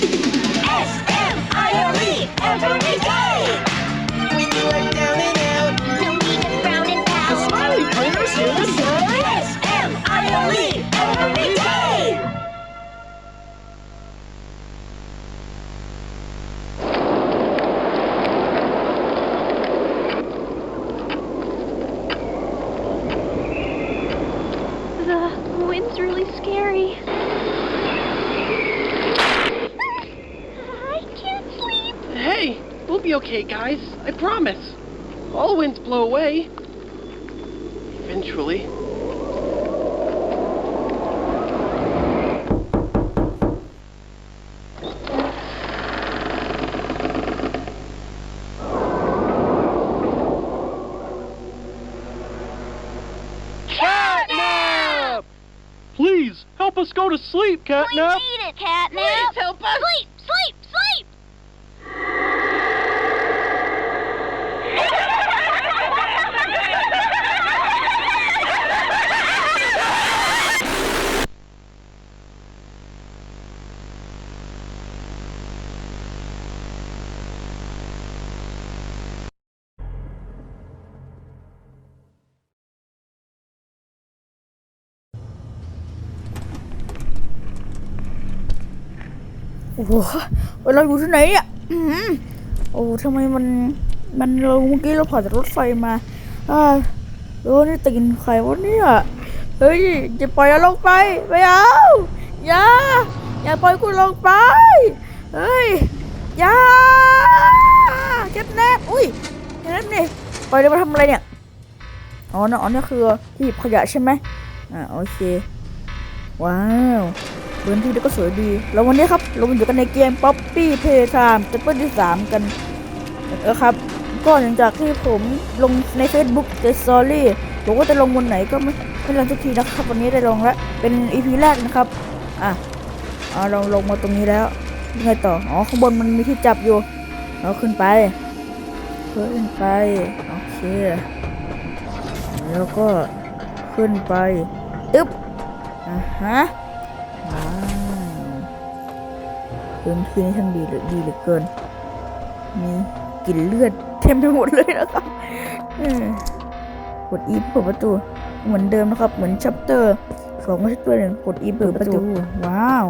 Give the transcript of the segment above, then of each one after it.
S M I L E every winds blow away. Eventually. Catnap! Please, help us go to sleep, We need it, Catnap. Please help us! Sleep, โอ้โหเราอยู่ที่ไหนเนี่ยอื้อโอ้ทำไมมันมันเราเมื่อกี้เราผ่านจากรถไฟมาอ่าโอ้นี่ตีนใครวะเนี่ยเฮ้ยจะปล่อยเราลงไปไม่เอาอย่าอย่าปล่อยกูลงไปเฮ้ยอย่าแคทแนบอุ้ยแคทแนบนี่ปล่อยเรามาทำอะไรเนี่ยอ๋อนะอ๋อนี่คือที่หยิบขยะใช่ไหมอ่าโอเค ว้าว พื้นที่นี่ก็สวยดี แล้ววันนี้ครับ เราอยู่กันในเกม Poppy Playtime จะเป็นที่ 3 กันเออครับ ก็หลังจากที่ผมลงใน Facebook The Story ผมก็จะลงวันไหนก็ไม่ไม่ลงทุกทีนะครับ วันนี้ได้ลงแล้ว เป็น EP แรกนะครับ อะอ่าเราลงมาตรงนี้แล้วยังไงต่อ อ๋อ ข้างบนมันมีที่จับอยู่ เราขึ้นไป ขึ้นไป โอเค แล้วก็ขึ้นไปตึ๊บอ่าฮะ ว้าวพื้นที่นี่ช่างดีเหลือดีเหลือเกิน มีกลิ่นเลือดเต็มไปหมดเลยนะครับเออกดอีเปิดประตู เหมือนเดิมนะครับ เหมือนชัปเตอร์สองชัปเตอร์หนึ่งกดอีเปิดประตู ว้าว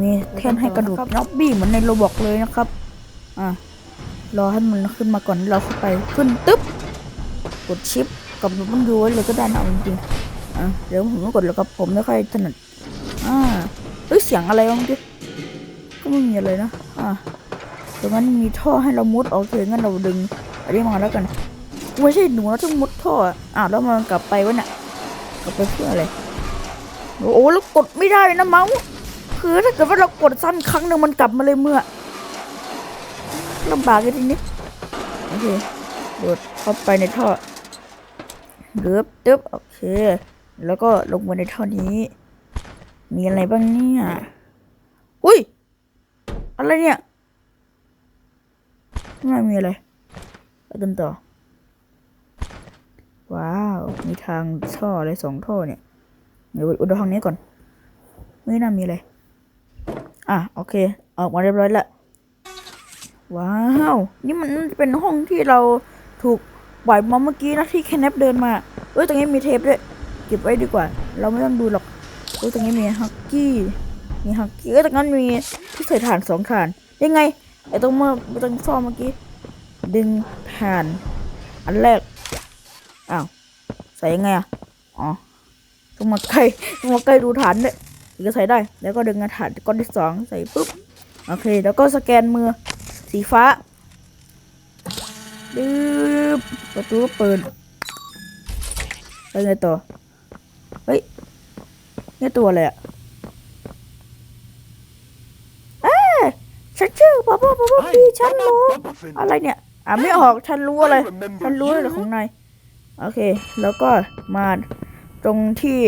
มีแท่นให้กระโดดน็อบบี้เหมือนในโรบอกเลยนะครับ อะ รอให้มันขึ้นมาก่อนแล้วเราเข้าไปขึ้นตึ๊บ กดชิปกับมันดูไว้เลยก็ได้นะเอาจริงๆอะเดี๋ยวผมก็กดแล้วก็ผมไม่ค่อยถนัดอ่า เสียงอะไรวะเมื่อกี้ก็ไม่มีอะไรนะ อ่าตรงนั้นมีท่อให้เรามุดโอเคงั้นเราดึงอันนี้มาแล้วกันไม่ใช่หนูนะที่มุดท่ออะอ่าแล้วมันกลับไปวะเนี่ยกลับไปเพื่ออะไรโอ้โหแล้วกดไม่ได้นะเมาส์คือถ้าเกิดว่าเรากดสั้นครั้งหนึ่งมันกลับมาเลยเมื่อลำบากเลยทีนี้โอเคโดดเข้าไปในท่อเดือบเตึ๊บโอเค แล้วก็ลงมาในท่อนี้ มีอะไรบ้างเนี่ย อุ้ย อะไรเนี่ยไม่มีอะไรไปกันต่อ ว้าว มีทางท่ออะไรสองท่อเนี่ย เดี๋ยวอุดห้องนี้ก่อน ไม่น่ามีอะไร อะ โอเค ออกมาเรียบร้อยละว้าว นี่มันเป็นห้องที่เราถูกปล่อยมาเมื่อกี้นะที่แคนเนปเดินมา เอ้ย ตรงนี้มีเทปด้วย เก็บไว้ดีกว่า เราไม่ต้องดูหรอกเอ้ยตรงนี้มีฮักกี้มีฮักกี้เอ้ยตรงนั้นมีที่ใส่ถ่านสองถ่าน ยังไงไอ้ตรงเมื่อตรงซ่อมเมื่อกี้ดึงถ่าน อันแรกอ้าวใส่ยังไงอะอ๋อต้องมาใกล้ต้องมาใกล้ดูฐานด้วยถึงจะใส่ได้ แล้วก็ดึงฐานก้อนที่สองใส่ปุ๊บโอเค แล้วก็สแกนมือสีฟ้าดึบประตูเปิดไปไงต่อ นี่ตัวอะไรอะเอ้ยฉันชื่อป๊อปป๊อปป๊อปพี่ฉันรู้อะไรเนี่ยอ่านไม่ออกฉันรู้อะไรฉันรู้อะไรของนายโอเค แล้วก็มาตรงที่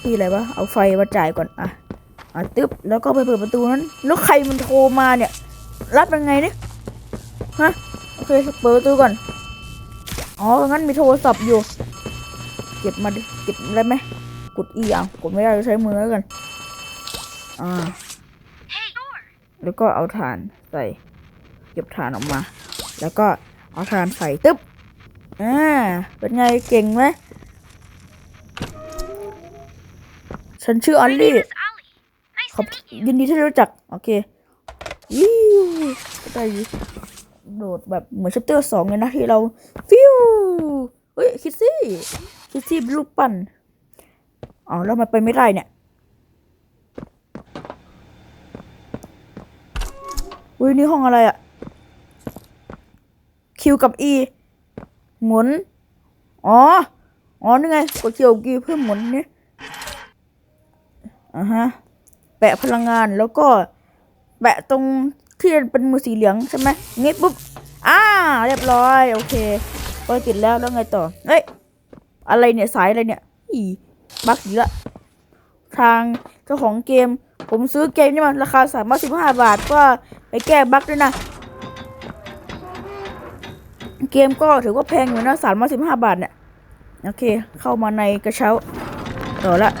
ที่อะไรวะเอาไฟมาจ่ายก่อนอะอะตึ๊บแล้วก็ไปเปิดประตูนั้นแล้วใครมันโทรมาเนี่ย รับยังไงเนี่ยฮะโอเคเปิดประตูก่อนอ๋องั้นมีโทรศัพท์อยู่ เก็บมาดิเก็บได้ไหม กดอีอะกดไม่ได้ก็ใช้มือแล้วกัน อ่า Hey, แล้วก็เอาถ่านใส่ เก็บถ่านออกมา แล้วก็เอาถ่านใส่ตึ๊บ อ่า เป็นไงเก่งไหมฉันชื่อออลลี่ขอบยินดีที่รู้จัก โอเควิวได้โดดแบบเหมือนชัปเตอร์สองเลยนะที่เรา ฟิวเฮ้ย คิดซี่ คิดซี่รูปปั้น อ๋อแล้วมันไปไม่ได้เนี่ยอุ้ยนี่ห้องอะไรอะคิวกับ E หมุน อ๋อ อ๋อนี่ไงกดคิวกับ E เพื่อหมุนนี่อ่าฮะ แปะพลังงานแล้วก็แปะตรงที่เป็นมือสีเหลืองใช่ไหมงี้ปุ๊บ อ่า เรียบร้อย โอเคก็ติดแล้วแล้วไงต่อเอ้ย อะไรเนี่ย สายอะไรเนี่ยอี บั๊กอีกละทางเจ้าของเกม ผมซื้อเกมนี่มาราคาสามสิบห้าบาทก็ไปแก้บั๊กด้วยนะ เกมก็ถือว่าแพงอยู่นะสามสิบห้าบาทเนี่ย โอเค เข้ามาในกระเช้าต่อละ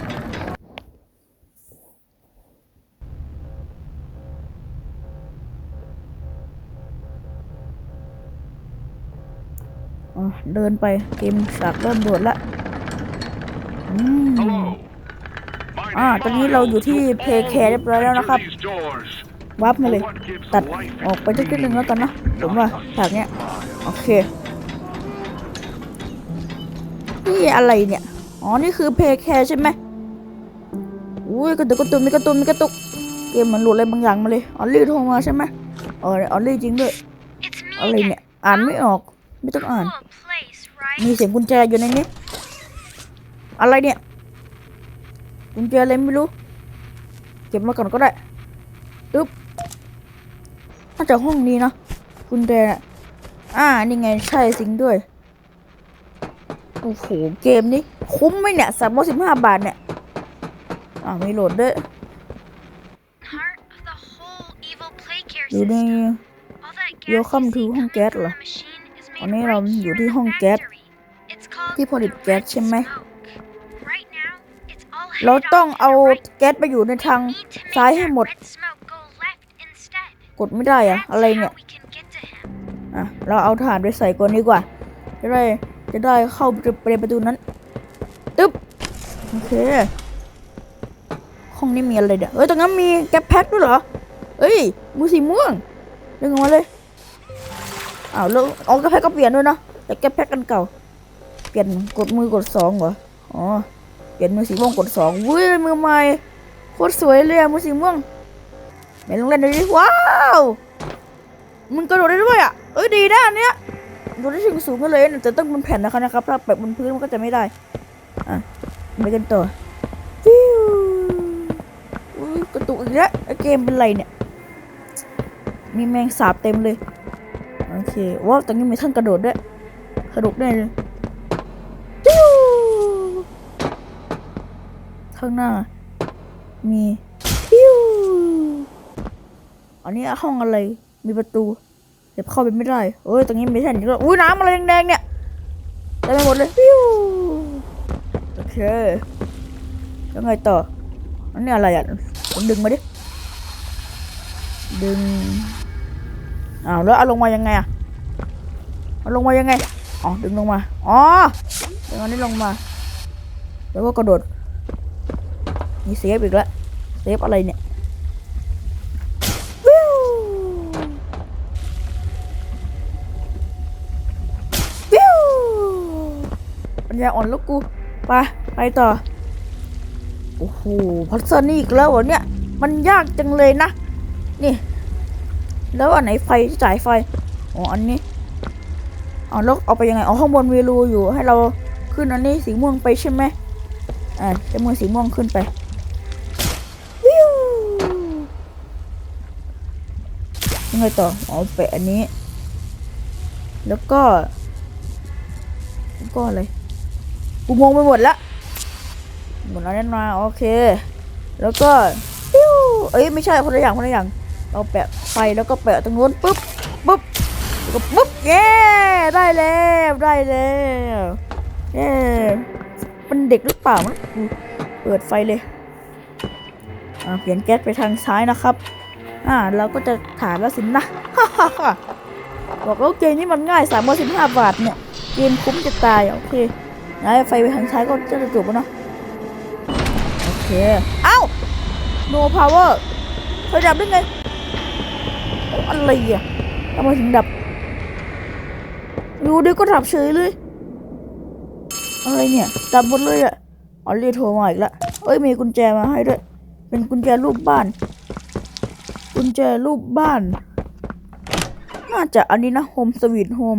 เดินไปเกมฉากเริ่มโดดละ อ่า ตอนนี้เราอยู่ที่เพย์แคร์เรียบร้อยแล้วนะครับ วับมาเลย ตัดออกไปสักนิดนึงแล้วกันนะ ผมว่าฉากเนี้ย โอเค นี่อะไรเนี่ย อ๋อ นี่คือเพย์แคร์ใช่ไหมอุ้ยกระตุกกระตุกมีกระตุกมีกระตุก เกมมันหลุดอะไรบางอย่างมาเลย ออลลี่โทรมาใช่ไหมเออออลลี่จริงด้วย อะไรเนี่ย อ่านไม่ออก ไม่ต้องอ่าน มีเสียงกุญแจอยู่ในนี้ อะไรเนี่ยกุญแจอะไรไม่รู้ เก็บมาก่อนก็ได้ตึ๊บน่าจะห้องนี้นะกุญแจน่ะอ่า นี่ไงใช่สิงด้วย โอ้โห เกมนี้ คุ้มไหมเนี่ยสามร้อยสิบห้าบาทเนี่ย อ่าไม่โหลดด้วย Heart of the whole evil plague care อยู่ใน system. All that gas Welcome you to see ห้อง coming แก๊ส from เหรอ the machine is made วันนี้เรา right อยู่ here ที่ in ห้อง the แก๊ส factory. It's called ที่ผลิต the แก๊ส red ใช่ไหม เราต้องเอาแก๊สไปอยู่ในทางซ้ายให้หมด กดไม่ได้อะอะไรเนี่ยอะเราเอาถ่านไปใส่ก่อนดีกว่า จะได้จะได้เข้าไปในประตูนั้นตึ๊บโอเคห้องนี้มีอะไรเดี๋ยวเอ้ยตรงนั้นมีแก๊ปแพ็คด้วยเหรอเอ้ยมือสีม่วงดึงออกมาเลยอ้าวแล้วเอาแก๊ปแพ็คก็เปลี่ยนด้วยนะแต่แก๊ปแพ็คกันเก่า เปลี่ยนกดมือกดสองเหรออ๋อ เปลี่ยนมือสีม่วงกดสองวุ้ยมือใหม่โคตรสวยเลยอะมือสีม่วงไหนลองเล่นดูดิว้าวมันกระโดดได้ด้วยอะเอ้ยดีนะอันเนี้ยโดดได้ถึงสูงกันเลยนะแต่ต้องบนแผ่นนะคะนะครับถ้าแบบบนพื้นมันก็จะไม่ได้อะไปกันต่อฟิวอุ้ยกระตุกอีกแล้วไอ้เกมเป็นไรเนี่ยมีแมงสาบเต็มเลย โอเคว้าวตรงนี้มีท่านกระโดดด้วยกระโดดได้เลยฟิว ข้างหน้า มีฟิวอันนี้ห้องอะไร มีประตูเดี๋ยวเข้าไปไม่ได้เอ้ยตรงนี้มีแท่นอีกแล้วอุ้ยน้ำอะไรแดงๆเนี่ยเต็มไปหมดเลยฟิวโอเคแล้วไงต่ออันนี้อะไรอะผมดึงมาดิดึงอ้าวแล้วเอาลงมายังไงอะเอาลงมายังไงอ๋อดึงลงมาอ๋อดึงอันนี้ลงมา แล้วก็กระโดด มีเซฟอีกแล้วเซฟอะไรเนี่ยวิววิวปัญญาอ่อนล้วกูไปไปต่อ โอ้โหพัซเซิลนี่อีกแล้วเหรอเนี่ย มันยากจังเลยนะ นี่ แล้วอันไหนไฟจ่ายไฟ อ๋อ อันนี้อ๋อแล้วเอาไปยังไงอ๋อข้างบนมีรูอยู่ให้เราขึ้นอันนี้สีม่วงไปใช่ไหมอ่าใช้มือสีม่วงขึ้นไป วิว ยังไงต่ออ๋อแปะอันนี้ แล้วก็แล้วก็อะไรกูงงไปหมดละหมดแล้วแน่นอนโอเค แล้วก็ปิ้วเอ้ยไม่ใช่คนละอย่างคนละอย่าง เราแปะไฟแล้วก็แปะตรงนู้นปุ๊บปุ๊บแล้วก็ปุ๊บเย้ได้แล้วได้แล้วเย้เป็นเด็กหรือเปล่ามันเปิดไฟเลยอ่าเปลี่ยนแก๊สไปทางซ้ายนะครับ อ่าเราก็จะถามแล้วสินะฮ่าฮ่าฮ่าบอกแล้วเกมนี้มันง่ายสามร้อยสิบห้าบาทเนี่ยเกมคุ้มจะตายโอเคย้ายไฟไปทางซ้ายก็จะจบแล้วเนอะโอเคเอ้า no power ไฟดับได้ไงอะไรอะทำไมถึงดับอยู่ดีก็ดับเฉยเลยอะไรเนี่ยดับหมดเลยอะอ๋อเรียกโทรมาอีกละเอ้ยมีกุญแจมาให้ด้วย เป็นกุญแจรูปบ้าน กุญแจรูปบ้าน น่าจะอันนี้นะโฮมสวีทโฮม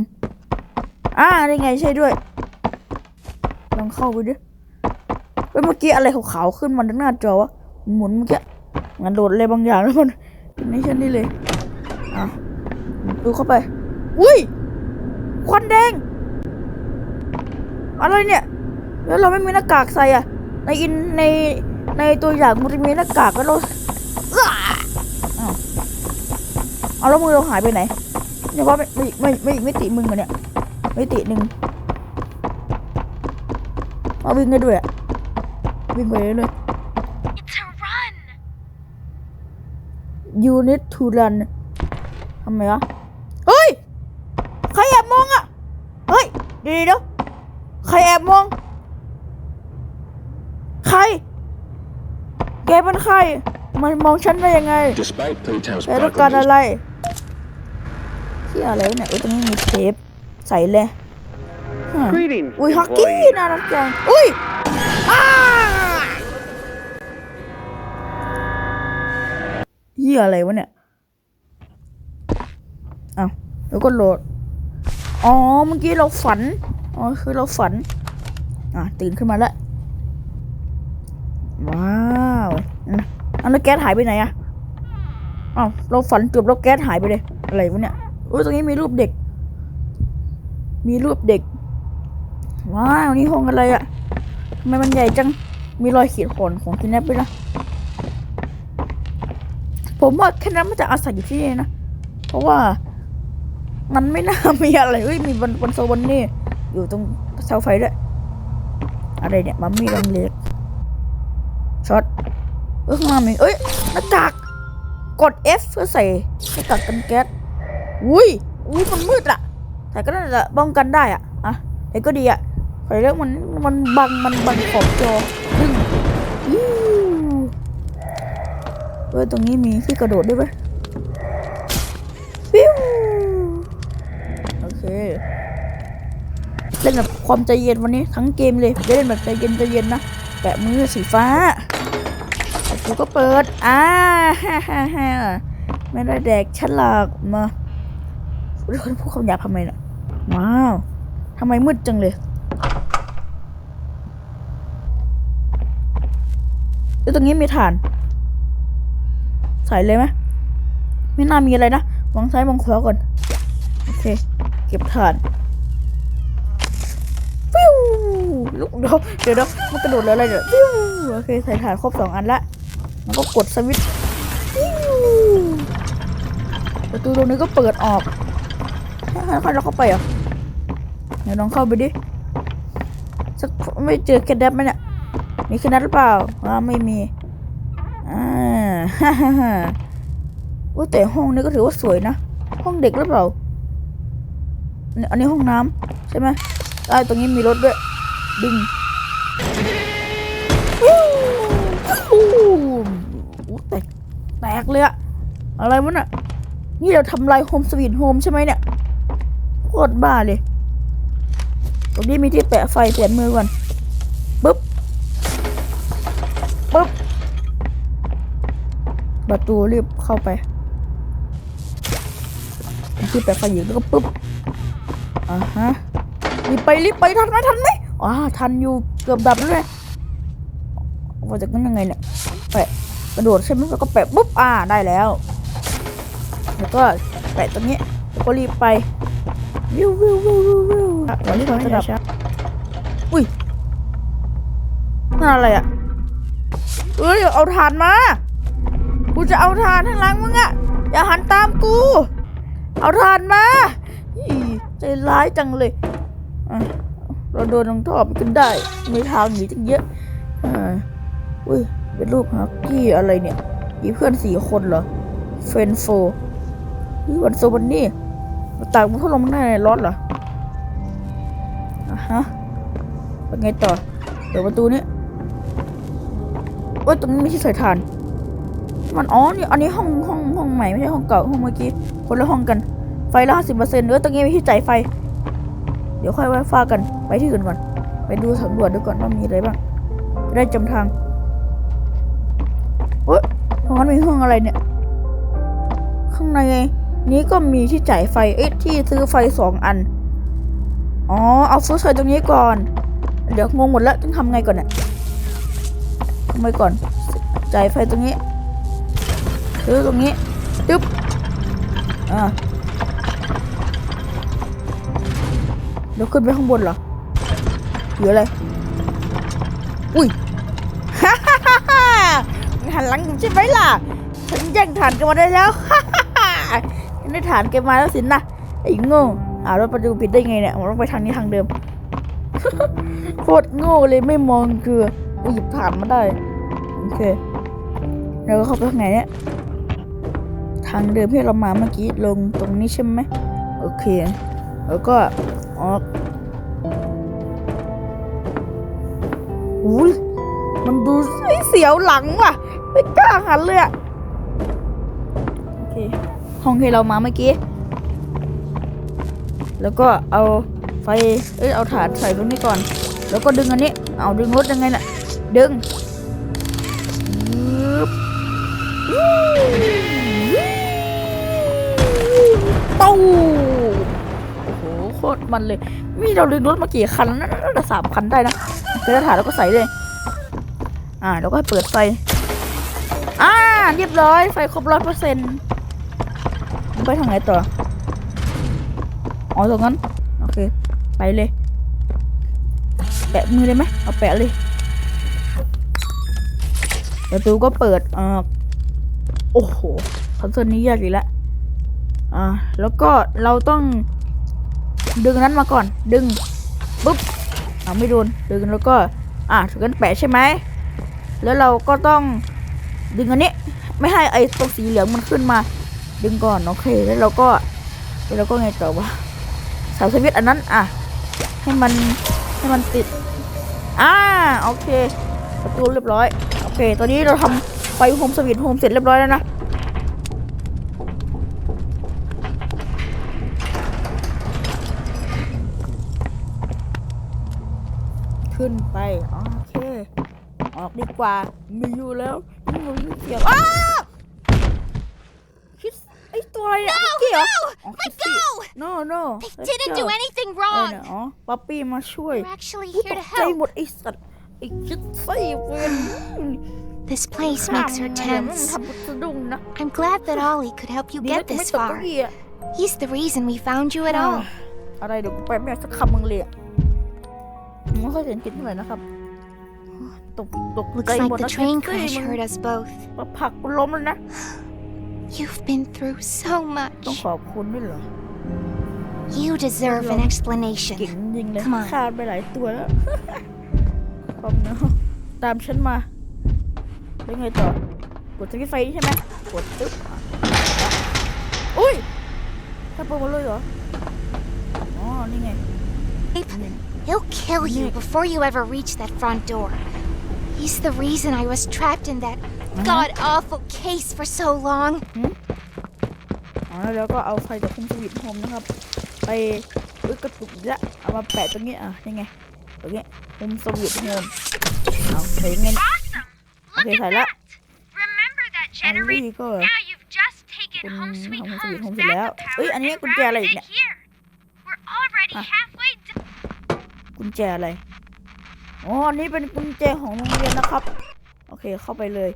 อ่าได้ไงใช่ด้วย ลองเข้าไปดิเฮ้ยเมื่อกี้อะไรขาวๆขึ้นมาหน้าจอวะหมุนเมื่อกี้งั้นโหลดอะไรบางอย่างแล้วมันไม่ใช่นี่เลยอะดูเข้าไป อุ้ยควันแดง อะไรเนี่ย แล้วเราไม่มีหน้ากากใส่อะ ในอินในในตัวอย่างมันจะมีหน้ากากแล้วเราอ้าว เอาแล้วมือเราหายไปไหนเนี่ยว่าไม่ไม่ไม่ไม่ไม่ติมึงอะเนี่ยไม่ติหนึ่งเอาวิ่งได้ด้วยอะวิ่งไปเรื่อย To run. ๆ you need to run ทำไมวะ เฮ้ย ใครแอบมองอะเฮ้ยเดี๋ยวเดี๋ยวใครแอบมอง ใคร แกเป็นใคร มันมองฉันได้ยังไง Despite Playtown's แกต้องการ proclamation อะไรที่อะไรวะเนี่ยเอ้ยตรงนี้มีเทปใส่เลยฮะ Greetings, อุ้ยฮอกกี้ employee. น่ารักจังอุ้ยอ้าเหี้ยอะไรวะเนี่ยอ้าวแล้วก็โหลด อ๋อ เมื่อกี้เราฝัน อ๋อ คือเราฝัน อะ ตื่นขึ้นมาแล้วว้าวอืม อันแล้วแก๊สหายไปไหนอะอ้าวเราฝันจบแล้วแก๊สหายไปเลย อะไรวะเนี่ยอุ้ยตรงนี้มีรูปเด็ก มีรูปเด็ก ว้าวนี่ห้องอะไรอะทำไมมันใหญ่จัง มีรอยขีดข่วนของคินแนปด้วยนะ ผมว่าแค่นั้นมันจะอาศัยอยู่ที่นี่นะ เพราะว่ามันไม่น่ามีอะไรเฮ้ย มีบนบนโซนนี่ อยู่ตรงเสาไฟด้วย อะไรเนี่ย มัมมี่ลังเล็กช็อต เออข้างหน้ามีเอ้ยหน้ากากกด F เพื่อใส่หน้ากากกันแก๊สอุ้ยอุ้ยมันมืดอะแต่ก็น่าจะป้องกันได้อะอะแต่ก็ดีอะใส่แล้วมันมันบังมันบังขอบจอดึงเออตรงนี้มีที่กระโดดด้วยไหมปิ้วโอเคเล่นแบบความใจเย็นวันนี้ทั้งเกมเลยไม่เล่นแบบใจเย็นใจเย็นนะแปะมือสีฟ้า กูก็เปิด อ่าฮ่าฮ่าฮ่าไม่ได้แดกฉันหลากมาเรื่องพูดคำหยาบทำไมน่ะ ว้าวทำไมมืดจังเลยแล้วตรงนี้มีฐาน ใส่เลยไหมไม่น่ามีอะไรนะมองซ้ายมองขวาก่อน โอเค เก็บถ่านฟิวลูกเดี๋ยวเดี๋ยวมันกระโดดเลยอะไรเนี่ยฟิวโอเค ใส่ถ่านครบสองอันละ ก็กดสวิตช์ประตูตรงนี้ก็เปิดออกให้ใครเราเข้าไปอะเดี๋ยวลองเข้าไปดิสักไม่เจอแคดดับไหมเนี่ยมีแคดดับหรือเปล่าอ่าไม่มีอ่าฮ่าฮ่าฮ่าว่าแต่ห้องนี้ก็ถือว่าสวยนะ ห้องเด็กหรือเปล่าอันนี้ห้องน้ำใช่ไหมใต้ตรงนี้มีรถด้วยดึง กเลยอะอะไรวะน่ะ นี่เราทำลายโฮมสวีทโฮมใช่ไหมเนี่ยโคตรบ้าเลย ตรงนี้มีที่แปะไฟเปลี่ยนมือก่อนปึ๊บปึ๊บประตูรีบเข้าไปที่แปะไฟอยู่แล้วก็ปึ๊บอ่าฮะรีบไปรีบไปทันไหมทันไหมอ่าทันอยู่เกือบดับแล้วเลยว่าจากนั้นยังไงเนี่ย กระโดดใช่ไหมแล้วก็แปะปุ๊บอ่าได้แล้วแล้วก็แปะตรงนี้ก็รีบไปวิววิววิววิววิววันนี้เขาจะดับอุ้ยนั่นอะไรอะเอ้ยเอาถ่านมากูจะเอาถ่านข้างหลังมึงอะอย่าหันตามกู เอาถ่านมาอีใจร้ายจังเลยเราโดนลงทอบกันได้ไมีทางหนีจังเยอะอ่าอุ้ย เป็นรูปฮักกี้อะไรเนี่ย มีเพื่อนสี่คนเหรอ เฟนโฟนี่วันโซวันนี่ตากมันพัดลมมันได้ร้อนเหรออะฮะเป็นไงต่อเดี๋ยวประตูนี้โอ้ยตรงนี้ไม่ใช่สายทาน มันอ๋อนี่อันนี้ห้องห้องห้องใหม่ไม่ใช่ห้องเก่าห้องเมื่อกี้ คนละห้องกัน ไฟละห้าสิบเปอร์เซ็นต์เออตรงนี้ไม่ใช่จ่ายไฟ เดี๋ยวค่อยไว้ฟ้ากัน ไปที่อื่นก่อน ไปดูสำรวจดูก่อนว่ามีอะไรบ้าง ได้จำทาง เฮ้ยตรงนั้นมีห้องอะไรเนี่ย ข้างในนี้ก็มีที่จ่ายไฟ เอ๊ะ ที่ซื้อไฟสองอัน อ๋อ เอาซื้อไฟตรงนี้ก่อน เดี๋ยวงงหมดแล้วต้องทำไงก่อนเนี่ยทำไงก่อน จ่ายไฟตรงนี้ ซื้อตรงนี้ ตึ๊บ อ่าเดี๋ยวขึ้นไปข้างบนเหรอหรืออะไร อุ้ย หันหลังอยู่ใช่ไหมล่ะ ฉันแย่งฐานแกมาได้แล้วฮ่าฮ่าฮ่าฉันได้ฐานแกมาแล้วสินะไอ้โง่อ้าวแล้วประตูปิดได้ไงเนี่ยผมต้องไปทางนี้ทางเดิมโคตรโง่เลยไม่มองคือกูหยิบฐานมาได้โอเคแล้วก็เข้าไปข้างในเนี่ยทางเดิมที่เรามาเมื่อกี้ลงตรงนี้ใช่ไหมโอเค แล้วก็ออกอุ้ย มันดูเสียวหลังว่ะ ไม่กล้าหันเลยอะโอเคห้องที่เรามาเมื่อกี้ แล้วก็เอาไฟ เอ้ย เอาถาดใส่ตรงนี้ก่อน แล้วก็ดึงอันนี้ เอาดึงรถยังไงน่ะ ดึงปึ๊บตู้โอ้โห โคตรมันเลย มีเราดึงรถมากี่คันแล้วนะน่าจะสามคันได้นะเกระถาดแล้วก็ใส่เลย อ่าแล้วก็เปิดไฟ อ่า เรียบร้อย ไฟครบร้อยเปอร์เซ็นต์ไปทางไหนต่อ อ๋อตรงนั้น โอเค ไปเลย แปะมือเลยไหมเอาแปะเลย ประตูก็เปิดอ่าโอ้โหคอนโซลนี้ยากอีกแล้วอ่า แล้วก็เราต้อง ดึงนั้นมาก่อน ดึง ปุ๊บอ่าไม่โดน ดึงแล้วก็ อ่าถึงกันแปะใช่ไหม แล้วเราก็ต้องดึงอันนี้ ไม่ให้ไอ้ตรงสีเหลืองมันขึ้นมา ดึงก่อนโอเค แล้วเราก็แล้วเราก็ไงต่อวะสาวสวิตช์อันนั้นอะให้มันให้มันติดอ่าโอเคประตูเรียบร้อยโอเค ตอนนี้เราทำไฟโฮมสวิตโฮมเสร็จเรียบร้อยแล้วนะขึ้นไปอเคอ อกดีกว่า มีอยู่แล้วนี่มันเสียงอ้าคิดไอตัวอะไรเนี่ยเกี่ยวอ๋อคิดสิ no no They didn't do anything อะไร wrong. เนี่ยอ๋อป๊อปปี้มาช่วย We're actually กู here ต to กใจ help. หมดไอสัตว์ไอคิดไส้เพื่อน This place makes her ทำไงเนี่ยมัน tense. ทำกูสะดุ้งนะ I'm glad that Ollie could help you ดีนะ get กูไม่ this ตกเก้า far. อี้อะ He's the reason we found you at all. อะไรเดี๋ยวกูไปไม่ได้สักคำมึงเลยอะผมไม่ค่อยเห็นกินเท่าไหร่นะครับ ตกตก Looks ใจ like หมด the นะ train คิด crash สิมึง hurt us both. มาผลักกูล้มแล้วนะ You've been through so ต้อง much. ขอบคุณด้วยเหรอ You deserve an เก่ explanation. งจริงเลย Come on ฆ่าไปหลายตัวแล้ว ขอบนะตามฉันมาแล้วไงต่อ กดสวิตช์ไฟนี่ใช่ไหมกดตึ๊บอะอุ้ยถ้าเปิดมาเลยเหรอ อ๋อ นี่ไง He'll kill you before you ever reach that front door. He's the reason I was trapped in that god awful case for so long. อ๋อแล้วก็เอาไฟจากคุมสวิตช์โฮมนะครับ ไปอุ้ยกระตุกอีกแล้วเอามาแปะตรงนี้อะนี่ไงตรงนี้คุมสวิตช์โฮมเอาใส่ยังไง Awesome! Okay, Tyler. Remember that อันนี้ก็ Now you've just taken Kun- home sweet home home sweet home back sila. to power Uy, ano yan? and Kung kaya grounded like it niya. here. We're already Ah. halfway done. กุญแจอะไร อ๋อนี่เป็นกุญแจของโรงเรียนนะครับ โอเคเข้าไปเลย